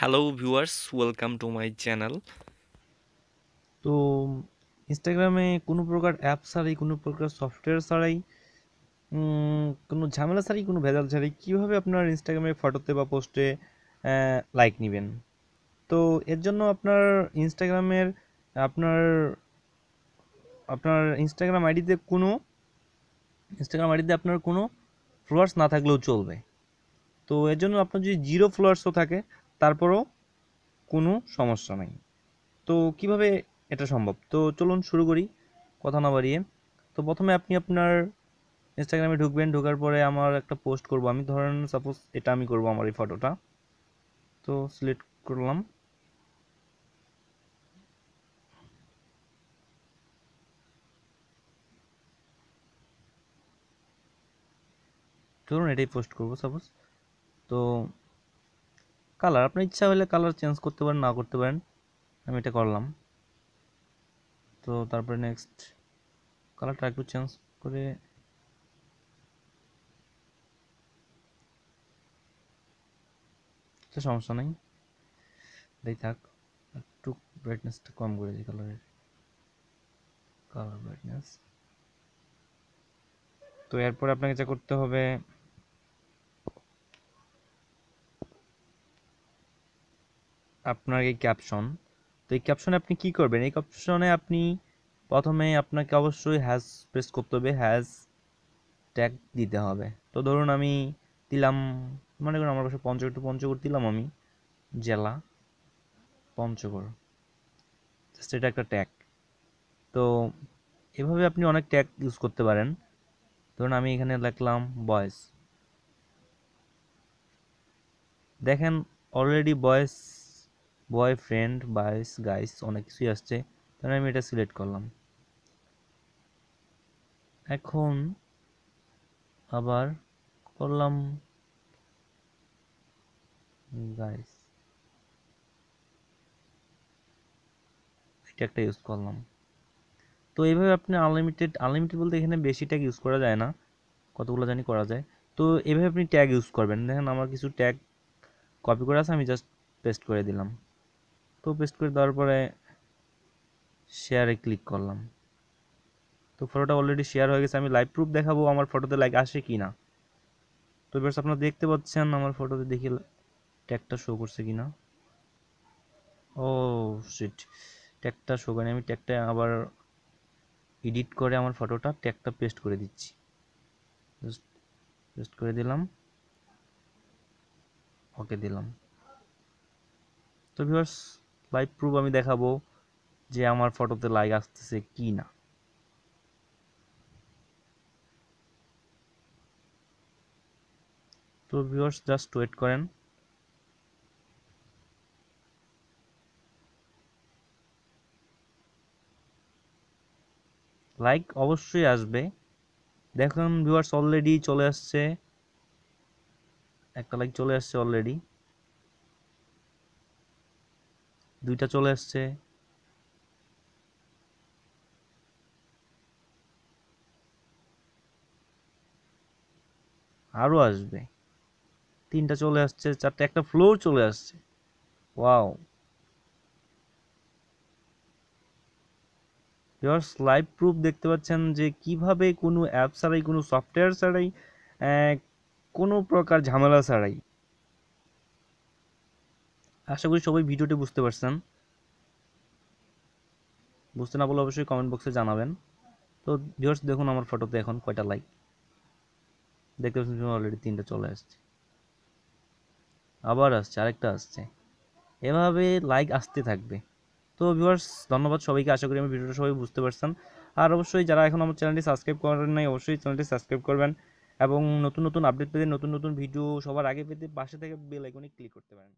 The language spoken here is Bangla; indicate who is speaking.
Speaker 1: Hello viewers, welcome to my channel.
Speaker 2: তো, ইনস্টাগ্রামে কোনো প্রকার অ্যাপ ছাড়াই, কোনো প্রকার সফটওয়্যার ছাড়াই কোনো ঝামেলা ছাড়াই, কোনো ভেজাল ছাড়াই, কীভাবে আপনার ইনস্টাগ্রামে ফটোতে বা পোস্টে লাইক নেবেন? তো, এর জন্য আপনার ইনস্টাগ্রামের আপনার আপনার ইনস্টাগ্রাম আইডিতে কোনো, ইনস্টাগ্রাম আইডিতে আপনার কোনো ফলোয়ার্স না থাকলেও চলবে। তো, এর জন্য আপনার যদি জিরো ফলোয়ার্সও থাকে তারপরেও কোনো সমস্যা নাই। তো কীভাবে এটা সম্ভব? তো চলুন শুরু করি, কথা না বাড়িয়ে। তো প্রথমে আপনি আপনার ইনস্টাগ্রামে ঢুকবেন, ঢোকার পরে আমার একটা পোস্ট করব। আমি ধরেন সাপোজ এটা আমি করব আমার এই ফটোটা তো সিলেক্ট করলাম। ধরুন এটাই পোস্ট করব সাপোজ তো কালার আপনার ইচ্ছা হলে কালার চেঞ্জ করতে পারেন, না করতে পারেন, আমি এটা করলাম। তো তারপরে নেক্সট কালারটা একটু চেঞ্জ করে সমস্যা নেই। এটাই থাক, একটু ব্রাইটনেসটা কম করে দিই কালারের কালার ব্রাইটনেস তো এরপরে আপনাকে যা করতে হবে আপনার এই ক্যাপশন তো এই ক্যাপশনে আপনি কি করবেন? এই ক্যাপশনে আপনি প্রথমে আপনাকে অবশ্যই হ্যাজ প্রেস করতে হবে হ্যাজ ট্যাগ দিতে হবে। তো ধরুন আমি দিলাম, মনে করুন আমার কাছে পঞ্চগড় টু পঞ্চগড় দিলাম আমি, জেলা পঞ্চগড়। জাস্ট এটা একটা ট্যাগ তো এভাবে আপনি অনেক ট্যাগ ইউজ করতে পারেন। ধরুন আমি এখানে লিখলাম বয়েস দেখেন already boys boyfriend boys guys অনেক কিছুই আসছে। তাহলে আমি এটা সিলেক্ট করলাম। এখন আবার করলাম গাইস। এটা একটা ইউজ করলাম। তো এইভাবে আপনি আনলিমিটেড আনলিমিটেড বলতে এখানে বেশি ট্যাগ ইউজ করা যায় না। কতগুলো জানি করা যায়। তো এভাবে আপনি ট্যাগ ইউজ করবেন। দেখেন আমার কিছু ট্যাগ কপি করে আছে, আমি জাস্ট পেস্ট করে দিলাম। তো পেস্ট করে দেওয়ার পরে শেয়ারে ক্লিক করলাম। তো ফটোটা অলরেডি শেয়ার হয়ে গেছে, আমি লাইভ প্রুফ দেখাবো আমার ফটোতে লাইক আসে কি না। তো এবার আপনারা দেখতে পাচ্ছেন আমার ফটোতে দেখি ট্যাগটা শো করছে কি না। ও শিট ট্যাগটা শো করেনি, আমি ট্যাগটা আবার এডিট করে আমার ফটোটা ট্যাগটা পেস্ট করে দিচ্ছি। জাস্ট পেস্ট করে দিলাম। ওকে দিলাম। তো ভিউয়ার্স লাইভ প্রুফ আমি দেখাবো যে আমার ফটোতে লাইক আসতেছে কি না। তো ভিউয়ার্স জাস্ট ওয়েট করেন। লাইক অবশ্যই আসবে। দেখুন ভিউয়ার্স অলরেডি চলে আসছে। একটা লাইক চলে আসছে অলরেডি দুইটা চলে আসছে। আরও আসবে। তিনটা চলে আসছে, চারটে, একটা ফ্লোর চলে আসছে। ওয়াও ভিউয়ার্স লাইভ প্রুফ দেখতে পাচ্ছেন যে কীভাবে কোনো অ্যাপ ছাড়াই, কোনো সফটওয়্যার ছাড়াই কোনো প্রকার ঝামেলা ছাড়াই আশা করি সবাই ভিডিওটি বুঝতে পারছেন। বুঝতে না বলে অবশ্যই কমেন্ট বক্সে জানাবেন। তো ভিউয়ার্স দেখুন আমার ফটোতে এখন কয়টা লাইক দেখতে পাচ্ছেন অলরেডি তিনটা চলে আসছে। আবার আসছে, আরেকটা আসছে। এভাবে লাইক আসতে থাকবে। তো ভিউয়ার্স ধন্যবাদ সবাইকে। আশা করি আমি ভিডিওটা সবাই বুঝতে পারছেন। আর অবশ্যই যারা এখন আমার চ্যানেলটি সাবস্ক্রাইব করেন নাই, অবশ্যই চ্যানেলটি সাবস্ক্রাইব করবেন। এবং নতুন নতুন আপডেট পেতে নতুন নতুন ভিডিও সবার আগে পেতে পাশে থেকে বেল আইকনে ক্লিক করতে পারেন।